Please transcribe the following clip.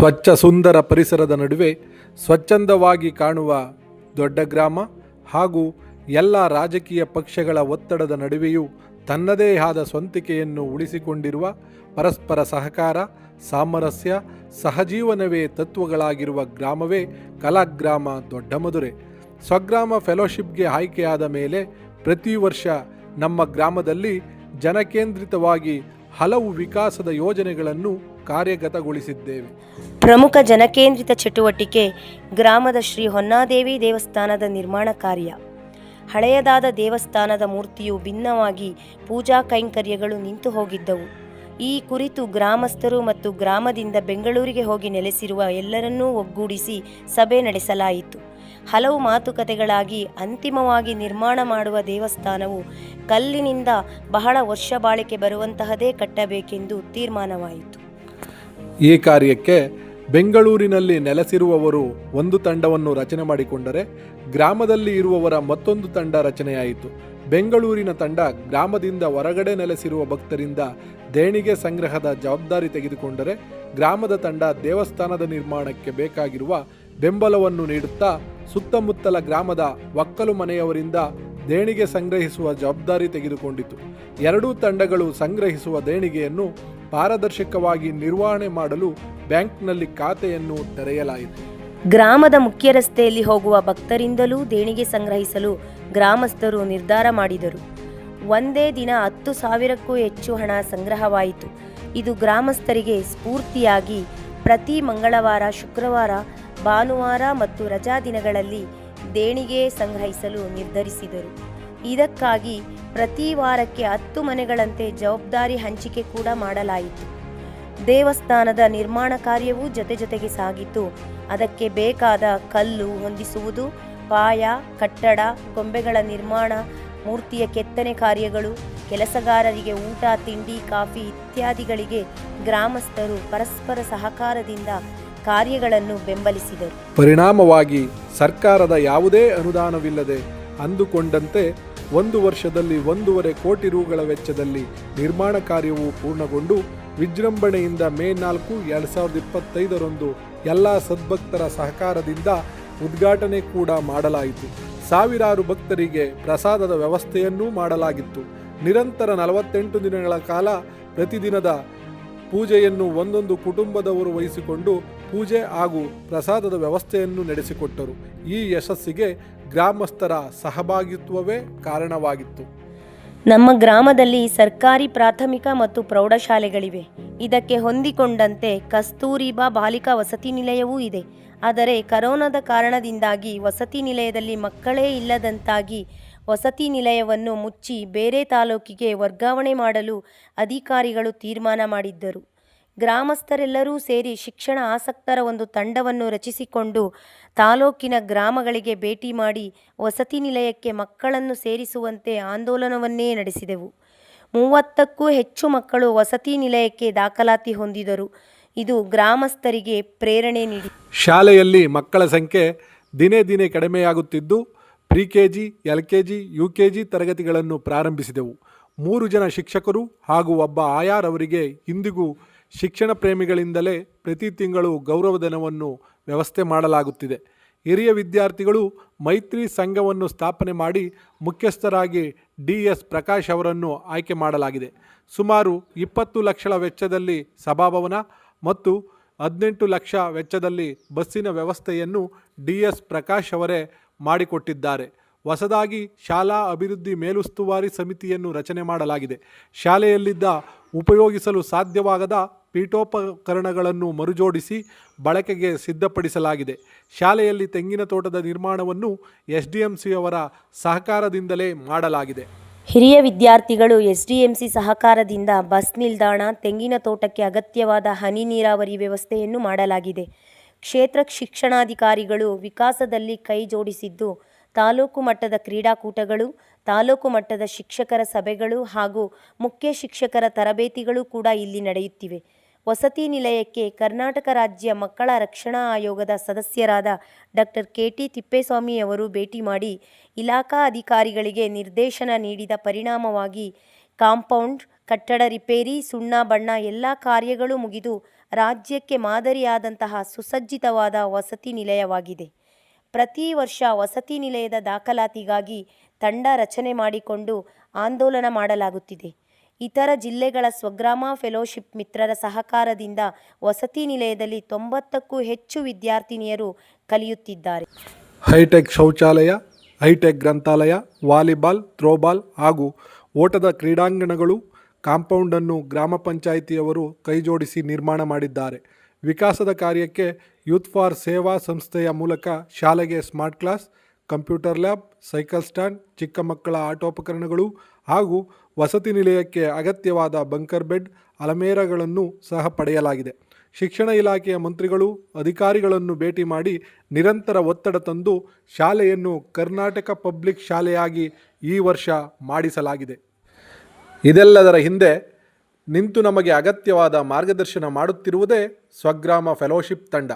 ಸ್ವಚ್ಛ ಸುಂದರ ಪರಿಸರದ ನಡುವೆ ಸ್ವಚ್ಛಂದವಾಗಿ ಕಾಣುವ ದೊಡ್ಡ ಗ್ರಾಮ ಹಾಗೂ ಎಲ್ಲ ರಾಜಕೀಯ ಪಕ್ಷಗಳ ಒತ್ತಡದ ನಡುವೆಯೂ ತನ್ನದೇ ಆದ ಸ್ವಂತಿಕೆಯನ್ನು ಉಳಿಸಿಕೊಂಡಿರುವ ಪರಸ್ಪರ ಸಹಕಾರ, ಸಾಮರಸ್ಯ, ಸಹಜೀವನವೇ ತತ್ವಗಳಾಗಿರುವ ಗ್ರಾಮವೇ ಕಲಾಗ್ರಾಮ ದೊಡ್ಡ ಮಧುರೆ ಸ್ವಗ್ರಾಮ ಫೆಲೋಶಿಪ್ಗೆ ಆಯ್ಕೆಯಾದ ಮೇಲೆ ಪ್ರತಿ ವರ್ಷ ನಮ್ಮ ಗ್ರಾಮದಲ್ಲಿ ಜನಕೇಂದ್ರಿತವಾಗಿ ಹಲವು ವಿಕಾಸದ ಯೋಜನೆಗಳನ್ನು ಕಾರ್ಯಗತಗೊಳಿಸಿದ್ದೇವೆ. ಪ್ರಮುಖ ಜನಕೇಂದ್ರಿತ ಚಟುವಟಿಕೆ ಗ್ರಾಮದ ಶ್ರೀ ಹೊನ್ನಾದೇವಿ ದೇವಸ್ಥಾನದ ನಿರ್ಮಾಣ ಕಾರ್ಯ. ಹಳೆಯದಾದ ದೇವಸ್ಥಾನದ ಮೂರ್ತಿಯು ಭಿನ್ನವಾಗಿ ಪೂಜಾ ಕೈಂಕರ್ಯಗಳು ನಿಂತು ಹೋಗಿದ್ದವು. ಈ ಕುರಿತು ಗ್ರಾಮಸ್ಥರು ಮತ್ತು ಗ್ರಾಮದಿಂದ ಬೆಂಗಳೂರಿಗೆ ಹೋಗಿ ನೆಲೆಸಿರುವ ಎಲ್ಲರನ್ನೂ ಒಗ್ಗೂಡಿಸಿ ಸಭೆ ನಡೆಸಲಾಯಿತು. ಹಲವು ಮಾತುಕತೆಗಳಾಗಿ ಅಂತಿಮವಾಗಿ ನಿರ್ಮಾಣ ಮಾಡುವ ದೇವಸ್ಥಾನವು ಕಲ್ಲಿನಿಂದ ಬಹಳ ವರ್ಷ ಬಾಳಿಕೆ ಬರುವಂತಹದೇ ಕಟ್ಟಬೇಕೆಂದು ತೀರ್ಮಾನವಾಯಿತು. ಈ ಕಾರ್ಯಕ್ಕೆ ಬೆಂಗಳೂರಿನಲ್ಲಿ ನೆಲೆಸಿರುವವರು ಒಂದು ತಂಡವನ್ನು ರಚನೆ ಮಾಡಿಕೊಂಡರೆ ಗ್ರಾಮದಲ್ಲಿ ಇರುವವರ ಮತ್ತೊಂದು ತಂಡ ರಚನೆಯಾಯಿತು. ಬೆಂಗಳೂರಿನ ತಂಡ ಗ್ರಾಮದಿಂದ ಹೊರಗಡೆ ನೆಲೆಸಿರುವ ಭಕ್ತರಿಂದ ದೇಣಿಗೆ ಸಂಗ್ರಹದ ಜವಾಬ್ದಾರಿ ತೆಗೆದುಕೊಂಡರೆ ಗ್ರಾಮದ ತಂಡ ದೇವಸ್ಥಾನದ ನಿರ್ಮಾಣಕ್ಕೆ ಬೇಕಾಗಿರುವ ಬೆಂಬಲವನ್ನು ನೀಡುತ್ತಾ ಸುತ್ತಮುತ್ತಲ ಗ್ರಾಮದ ಒಕ್ಕಲು ಮನೆಯವರಿಂದ ದೇಣಿಗೆ ಸಂಗ್ರಹಿಸುವ ಜವಾಬ್ದಾರಿ ತೆಗೆದುಕೊಂಡಿತು. ಎರಡೂ ತಂಡಗಳು ಸಂಗ್ರಹಿಸುವ ದೇಣಿಗೆಯನ್ನು ಪಾರದರ್ಶಕವಾಗಿ ನಿರ್ವಹಣೆ ಮಾಡಲು ಬ್ಯಾಂಕ್ನಲ್ಲಿ ಖಾತೆಯನ್ನು ತೆರೆಯಲಾಯಿತು. ಗ್ರಾಮದ ಮುಖ್ಯ ರಸ್ತೆಯಲ್ಲಿ ಹೋಗುವ ಭಕ್ತರಿಂದಲೂ ದೇಣಿಗೆ ಸಂಗ್ರಹಿಸಲು ಗ್ರಾಮಸ್ಥರು ನಿರ್ಧಾರ ಮಾಡಿದರು. ಒಂದೇ ದಿನ ಹತ್ತು ಸಾವಿರಕ್ಕೂ ಹೆಚ್ಚು ಹಣ ಸಂಗ್ರಹವಾಯಿತು. ಇದು ಗ್ರಾಮಸ್ಥರಿಗೆ ಸ್ಫೂರ್ತಿಯಾಗಿ ಪ್ರತಿ ಮಂಗಳವಾರ, ಶುಕ್ರವಾರ, ಭಾನುವಾರ ಮತ್ತು ರಜಾ ದಿನಗಳಲ್ಲಿ ದೇಣಿಗೆ ಸಂಗ್ರಹಿಸಲು ನಿರ್ಧರಿಸಿದರು. ಇದಕ್ಕಾಗಿ ಪ್ರತಿ ವಾರಕ್ಕೆ ಹತ್ತು ಮನೆಗಳಂತೆ ಜವಾಬ್ದಾರಿ ಹಂಚಿಕೆ ಕೂಡ ಮಾಡಲಾಯಿತು. ದೇವಸ್ಥಾನದ ನಿರ್ಮಾಣ ಕಾರ್ಯವೂ ಜೊತೆ ಜೊತೆಗೆ ಸಾಗಿತು. ಅದಕ್ಕೆ ಬೇಕಾದ ಕಲ್ಲು ಹೊಂದಿಸುವುದು, ಪಾಯ, ಕಟ್ಟಡ, ಗೊಂಬೆಗಳ ನಿರ್ಮಾಣ, ಮೂರ್ತಿಯ ಕೆತ್ತನೆ ಕಾರ್ಯಗಳು, ಕೆಲಸಗಾರರಿಗೆ ಊಟ, ತಿಂಡಿ, ಕಾಫಿ ಇತ್ಯಾದಿಗಳಿಗೆ ಗ್ರಾಮಸ್ಥರು ಪರಸ್ಪರ ಸಹಕಾರದಿಂದ ಕಾರ್ಯಗಳನ್ನು ಬೆಂಬಲಿಸಿದರು. ಪರಿಣಾಮವಾಗಿ ಸರ್ಕಾರದ ಯಾವುದೇ ಅನುದಾನವಿಲ್ಲದೆ ಅಂದುಕೊಂಡಂತೆ ಒಂದು ವರ್ಷದಲ್ಲಿ ಒಂದೂವರೆ ಕೋಟಿ ರೂಗಳ ವೆಚ್ಚದಲ್ಲಿ ನಿರ್ಮಾಣ ಕಾರ್ಯವು ಪೂರ್ಣಗೊಂಡು ವಿಜೃಂಭಣೆಯಿಂದ ಮೇ ನಾಲ್ಕು ಎರಡು ಸಾವಿರದ ಇಪ್ಪತ್ತೈದರಂದು ಎಲ್ಲ ಸದ್ಭಕ್ತರ ಸಹಕಾರದಿಂದ ಉದ್ಘಾಟನೆ ಕೂಡ ಮಾಡಲಾಯಿತು. ಸಾವಿರಾರು ಭಕ್ತರಿಗೆ ಪ್ರಸಾದದ ವ್ಯವಸ್ಥೆಯನ್ನೂ ಮಾಡಲಾಗಿತ್ತು. ನಿರಂತರ ನಲವತ್ತೆಂಟು ದಿನಗಳ ಕಾಲ ಪ್ರತಿದಿನದ ಪೂಜೆಯನ್ನು ಒಂದೊಂದು ಕುಟುಂಬದವರು ವಹಿಸಿಕೊಂಡು ಪೂಜೆ ಹಾಗೂ ಪ್ರಸಾದದ ವ್ಯವಸ್ಥೆಯನ್ನು ನಡೆಸಿಕೊಟ್ಟರು. ಈ ಯಶಸ್ಸಿಗೆ ಗ್ರಾಮಸ್ಥರ ಸಹಭಾಗಿತ್ವವೇ ಕಾರಣವಾಗಿತ್ತು. ನಮ್ಮ ಗ್ರಾಮದಲ್ಲಿ ಸರ್ಕಾರಿ ಪ್ರಾಥಮಿಕ ಮತ್ತು ಪ್ರೌಢಶಾಲೆಗಳಿವೆ. ಇದಕ್ಕೆ ಹೊಂದಿಕೊಂಡಂತೆ ಕಸ್ತೂರಿಬಾ ಬಾಲಿಕಾ ವಸತಿ ನಿಲಯವೂ ಇದೆ. ಆದರೆ ಕರೋನಾದ ಕಾರಣದಿಂದಾಗಿ ವಸತಿ ನಿಲಯದಲ್ಲಿ ಮಕ್ಕಳೇ ಇಲ್ಲದಂತಾಗಿ ವಸತಿ ನಿಲಯವನ್ನು ಮುಚ್ಚಿ ಬೇರೆ ತಾಲೂಕಿಗೆ ವರ್ಗಾವಣೆ ಮಾಡಲು ಅಧಿಕಾರಿಗಳು ತೀರ್ಮಾನ ಮಾಡಿದ್ದರು. ಗ್ರಾಮಸ್ಥರೆಲ್ಲರೂ ಸೇರಿ ಶಿಕ್ಷಣ ಆಸಕ್ತರ ಒಂದು ತಂಡವನ್ನು ರಚಿಸಿಕೊಂಡು ತಾಲೂಕಿನ ಗ್ರಾಮಗಳಿಗೆ ಭೇಟಿ ಮಾಡಿ ವಸತಿ ನಿಲಯಕ್ಕೆ ಮಕ್ಕಳನ್ನು ಸೇರಿಸುವಂತೆ ಆಂದೋಲನವನ್ನೇ ನಡೆಸಿದೆವು. ಮೂವತ್ತಕ್ಕೂ ಹೆಚ್ಚು ಮಕ್ಕಳು ವಸತಿ ನಿಲಯಕ್ಕೆ ದಾಖಲಾತಿ ಹೊಂದಿದರು. ಇದು ಗ್ರಾಮಸ್ಥರಿಗೆ ಪ್ರೇರಣೆ ನೀಡಿ ಶಾಲೆಯಲ್ಲಿ ಮಕ್ಕಳ ಸಂಖ್ಯೆ ದಿನೇ ದಿನೇ ಕಡಿಮೆಯಾಗುತ್ತಿದ್ದು pre K G L K G U K G ತರಗತಿಗಳನ್ನು ಪ್ರಾರಂಭಿಸಿದೆವು. ಮೂರು ಜನ ಶಿಕ್ಷಕರು ಹಾಗೂ ಒಬ್ಬ ಆಯಾರವರಿಗೆ ಇಂದಿಗೂ ಶಿಕ್ಷಣ ಪ್ರೇಮಿಗಳಿಂದಲೇ ಪ್ರತಿ ತಿಂಗಳು ಗೌರವಧನವನ್ನು ವ್ಯವಸ್ಥೆ ಮಾಡಲಾಗುತ್ತಿದೆ. ಹಿರಿಯ ವಿದ್ಯಾರ್ಥಿಗಳು ಮೈತ್ರಿ ಸಂಘವನ್ನು ಸ್ಥಾಪನೆ ಮಾಡಿ ಮುಖ್ಯಸ್ಥರಾಗಿ ಡಿ ಎಸ್ ಪ್ರಕಾಶ್ ಅವರನ್ನು ಆಯ್ಕೆ ಮಾಡಲಾಗಿದೆ. ಸುಮಾರು ಇಪ್ಪತ್ತು ಲಕ್ಷ ವೆಚ್ಚದಲ್ಲಿ ಸಭಾಭವನ ಮತ್ತು ಹದಿನೆಂಟು ಲಕ್ಷ ವೆಚ್ಚದಲ್ಲಿ ಬಸ್ಸಿನ ವ್ಯವಸ್ಥೆಯನ್ನು ಡಿ ಎಸ್ ಪ್ರಕಾಶ್ ಅವರೇ ಮಾಡಿಕೊಟ್ಟಿದ್ದಾರೆ. ಹೊಸದಾಗಿ ಶಾಲಾ ಅಭಿವೃದ್ಧಿ ಮೇಲುಸ್ತುವಾರಿ ಸಮಿತಿಯನ್ನು ರಚನೆ ಮಾಡಲಾಗಿದೆ. ಶಾಲೆಯಲ್ಲಿದ್ದ ಉಪಯೋಗಿಸಲು ಸಾಧ್ಯವಾಗದ ಪೀಠೋಪಕರಣಗಳನ್ನು ಮರುಜೋಡಿಸಿ ಬಳಕೆಗೆ ಸಿದ್ಧಪಡಿಸಲಾಗಿದೆ. ಶಾಲೆಯಲ್ಲಿ ತೆಂಗಿನ ತೋಟದ ನಿರ್ಮಾಣವನ್ನು ಎಸ್ ಡಿ ಎಂ ಸಿಯವರ ಸಹಕಾರದಿಂದಲೇ ಮಾಡಲಾಗಿದೆ. ಹಿರಿಯ ವಿದ್ಯಾರ್ಥಿಗಳು ಎಸ್ಡಿಎಂಸಿ ಸಹಕಾರದಿಂದ ಬಸ್ ನಿಲ್ದಾಣ, ತೆಂಗಿನ ತೋಟಕ್ಕೆ ಅಗತ್ಯವಾದ ಹನಿ ನೀರಾವರಿ ವ್ಯವಸ್ಥೆಯನ್ನು ಮಾಡಲಾಗಿದೆ. ಕ್ಷೇತ್ರ ಶಿಕ್ಷಣಾಧಿಕಾರಿಗಳು ವಿಕಾಸದಲ್ಲಿ ಕೈ ಜೋಡಿಸಿದ್ದು, ತಾಲೂಕು ಮಟ್ಟದ ಕ್ರೀಡಾಕೂಟಗಳು, ತಾಲೂಕು ಮಟ್ಟದ ಶಿಕ್ಷಕರ ಸಭೆಗಳು ಹಾಗೂ ಮುಖ್ಯ ಶಿಕ್ಷಕರ ತರಬೇತಿಗಳು ಕೂಡ ಇಲ್ಲಿ ನಡೆಯುತ್ತಿವೆ. ವಸತಿ ನಿಲಯಕ್ಕೆ ಕರ್ನಾಟಕ ರಾಜ್ಯ ಮಕ್ಕಳ ರಕ್ಷಣಾ ಆಯೋಗದ ಸದಸ್ಯರಾದ ಡಾಕ್ಟರ್ ಕೆ ಟಿ ತಿಪ್ಪೇಸ್ವಾಮಿಯವರು ಭೇಟಿ ಮಾಡಿ ಇಲಾಖಾ ಅಧಿಕಾರಿಗಳಿಗೆ ನಿರ್ದೇಶನ ನೀಡಿದ ಪರಿಣಾಮವಾಗಿ ಕಾಂಪೌಂಡ್, ಕಟ್ಟಡ ರಿಪೇರಿ, ಸುಣ್ಣ ಬಣ್ಣ ಎಲ್ಲ ಕಾರ್ಯಗಳು ಮುಗಿದು ರಾಜ್ಯಕ್ಕೆ ಮಾದರಿಯಾದಂತಹ ಸುಸಜ್ಜಿತವಾದ ವಸತಿ ನಿಲಯವಾಗಿದೆ. ಪ್ರತಿ ವರ್ಷ ವಸತಿ ನಿಲಯದ ದಾಖಲಾತಿಗಾಗಿ ತಂಡ ರಚನೆ ಮಾಡಿಕೊಂಡು ಆಂದೋಲನ ಮಾಡಲಾಗುತ್ತಿದೆ. ಇತರ ಜಿಲ್ಲೆಗಳ ಸ್ವಗ್ರಾಮ ಫೆಲೋಶಿಪ್ ಮಿತ್ರರ ಸಹಕಾರದಿಂದ ವಸತಿ ನಿಲಯದಲ್ಲಿ ತೊಂಬತ್ತಕ್ಕೂ ಹೆಚ್ಚು ವಿದ್ಯಾರ್ಥಿನಿಯರು ಕಲಿಯುತ್ತಿದ್ದಾರೆ. ಹೈಟೆಕ್ ಶೌಚಾಲಯ, ಹೈಟೆಕ್ ಗ್ರಂಥಾಲಯ, ವಾಲಿಬಾಲ್ ಥ್ರೋಬಾಲ್ ಹಾಗೂ ಓಟದ ಕ್ರೀಡಾಂಗಣಗಳು ಕಾಂಪೌಂಡನ್ನು ಗ್ರಾಮ ಪಂಚಾಯಿತಿಯವರು ಕೈಜೋಡಿಸಿ ನಿರ್ಮಾಣ ಮಾಡಿದ್ದಾರೆ. ವಿಕಾಸದ ಕಾರ್ಯಕ್ಕೆ ಯೂತ್ ಫಾರ್ ಸೇವಾ ಸಂಸ್ಥೆಯ ಮೂಲಕ ಶಾಲೆಗೆ smart class, computer lab, cycle stand, ಚಿಕ್ಕ ಮಕ್ಕಳ ಆಟೋಪಕರಣಗಳು ಹಾಗೂ ವಸತಿ ನಿಲಯಕ್ಕೆ ಅಗತ್ಯವಾದ ಬಂಕರ್ ಬೆಡ್ ಅಲಮೇರಗಳನ್ನು ಸಹ ಪಡೆಯಲಾಗಿದೆ. ಶಿಕ್ಷಣ ಇಲಾಖೆಯ ಮಂತ್ರಿಗಳು, ಅಧಿಕಾರಿಗಳನ್ನು ಭೇಟಿ ಮಾಡಿ ನಿರಂತರ ಒತ್ತಡ ತಂದು ಶಾಲೆಯನ್ನು ಕರ್ನಾಟಕ ಪಬ್ಲಿಕ್ ಶಾಲೆಯಾಗಿ ಈ ವರ್ಷ ಮಾಡಿಸಲಾಗಿದೆ. ಇದೆಲ್ಲದರ ಹಿಂದೆ ನಿಂತು ನಮಗೆ ಅಗತ್ಯವಾದ ಮಾರ್ಗದರ್ಶನ ಮಾಡುತ್ತಿರುವುದೇ ಸ್ವಗ್ರಾಮ ಫೆಲೋಶಿಪ್ ತಂಡ.